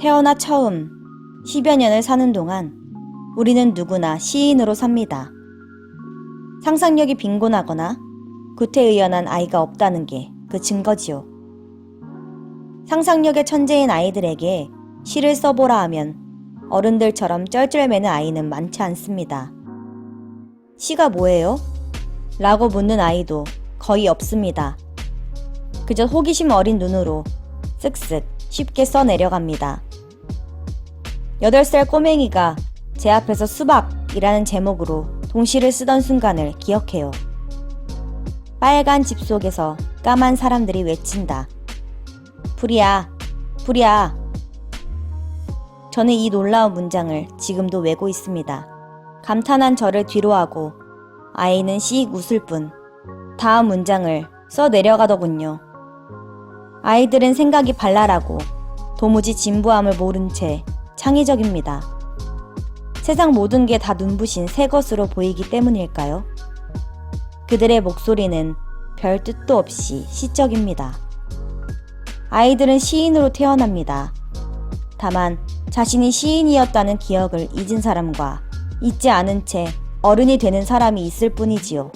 태어나 처음 10여 년을 사는 동안 우리는 누구나 시인으로 삽니다. 상상력이 빈곤하거나 구태의연한 아이가 없다는 게 그 증거지요. 상상력의 천재인 아이들에게 시를 써보라 하면 어른들처럼 쩔쩔매는 아이는 많지 않습니다. 시가 뭐예요? 라고 묻는 아이도 거의 없습니다. 그저 호기심 어린 눈으로 쓱쓱 쉽게 써 내려갑니다. 8살 꼬맹이가 제 앞에서 수박이라는 제목으로 동시를 쓰던 순간을 기억해요. 빨간 집 속에서 까만 사람들이 외친다. 불이야, 불이야. 저는 이 놀라운 문장을 지금도 외고 있습니다. 감탄한 저를 뒤로하고 아이는 씩 웃을 뿐 다음 문장을 써 내려가더군요. 아이들은 생각이 발랄하고 도무지 진부함을 모른 채 창의적입니다. 세상 모든 게 다 눈부신 새 것으로 보이기 때문일까요? 그들의 목소리는 별 뜻도 없이 시적입니다. 아이들은 시인으로 태어납니다. 다만 자신이 시인이었다는 기억을 잊은 사람과 잊지 않은 채 어른이 되는 사람이 있을 뿐이지요.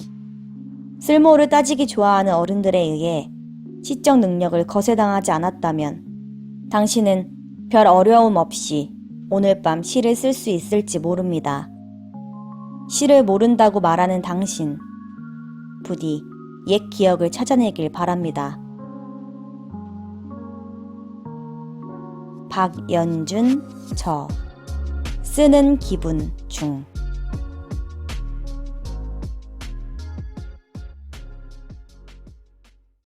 쓸모를 따지기 좋아하는 어른들에 의해 시적 능력을 거세당하지 않았다면 당신은 별 어려움 없이 오늘 밤 시를 쓸 수 있을지 모릅니다. 시를 모른다고 말하는 당신, 부디 옛 기억을 찾아내길 바랍니다. 박연준 저 쓰는 기분 중